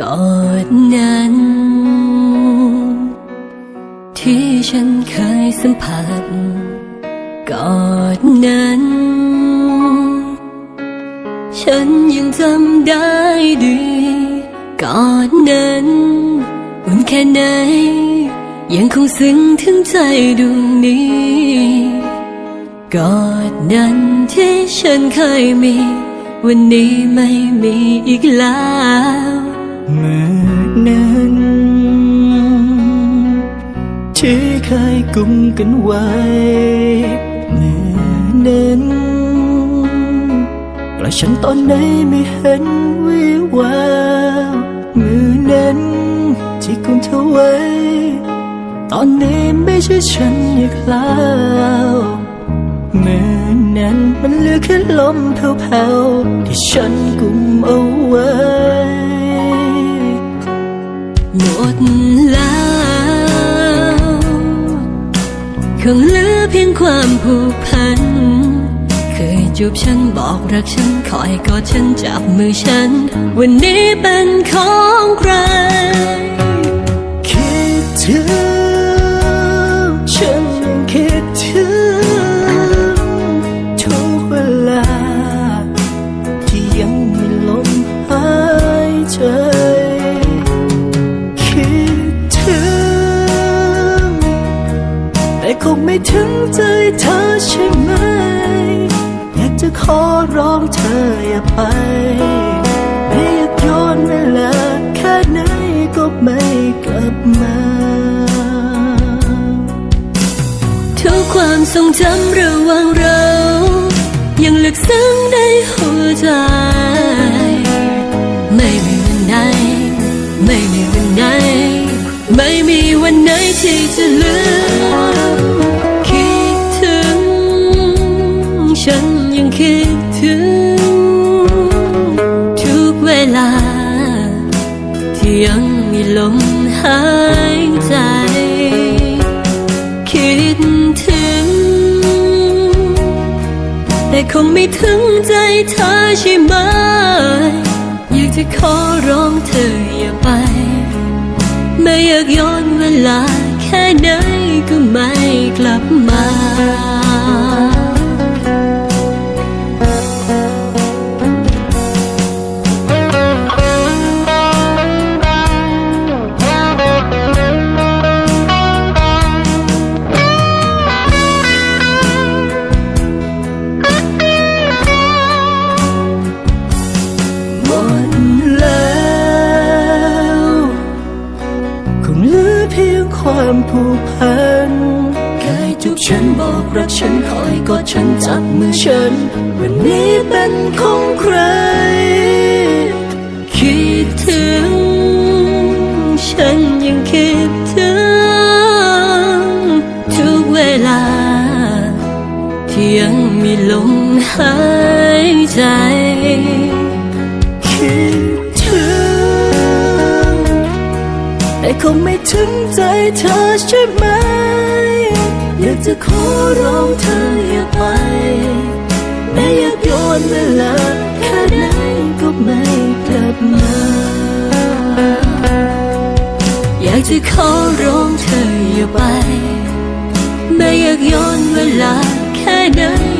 ก่อนนั้น ที่ฉันเคยสัมผัสก่อนนั้น ฉันยังจำได้ดีก่อนนั้นอุ่นแค่ไหน ยังคงซึ้งถึงใจดวงนี้ก่อนนั้นที่ฉันเคยมี วันนี้ไม่มีอีกแล้ว เมื่อนั้น ที่เคยกุมกันไว้เมื่อนั้นกระฉันตอนไหนไม่เห็นวิวาวมือนั้นที่กุมเธอไว้ ตอนนี้ไม่ใช่ฉันอีกแล้วเมื่อนั้นมันเหลือแค่ลมแผ่วๆที่ฉัน คงเหลือเพียงความผูกพัน เคยจูบฉันบอกรักฉันคอยกอดฉันจับมือฉัน วันนี้เป็นของใคร คิดถึง งไม่ถึงใจเธอใช่ไหม อยากจะขอร้องเธออย่าไป ไม่อยากย้อนเวลาแค่ไหนก็ไม่กลับมา ทุกความทรงจำระหว่างเรา ยังลึกซึ้งในหัวใจ ไม่มีวันไหน ไม่มีวันไหน ไม่มีวันไหนที่จะลืม ถึง ทุกเวลา ที่ยังมีลมหายใจ คิดถึง แต่คงไม่ถึงใจเธอใช่ไหม อยากจะขอร้องเธออย่าไป ไม่อยากย้อนเวลาแค่ไหนก็ไม ผูกพันเคยจูบฉันบอกรักฉันคอยกอดฉันจับมือฉัน วันนี้เป็นของใคร คิดถึง ฉันยังคิดถึง ทุกเวลา ที่ยังมีลมหายใจ คงไม่ถึงใจเธอใช่ไหม อยากจะขอร้องเธออย่าไปไม่อยากโยนเวลาแค่ไหนก็ไม่กลับมา อยากจะขอร้องเธออย่าไปไม่อยากย้อนเวลาแค่ไหน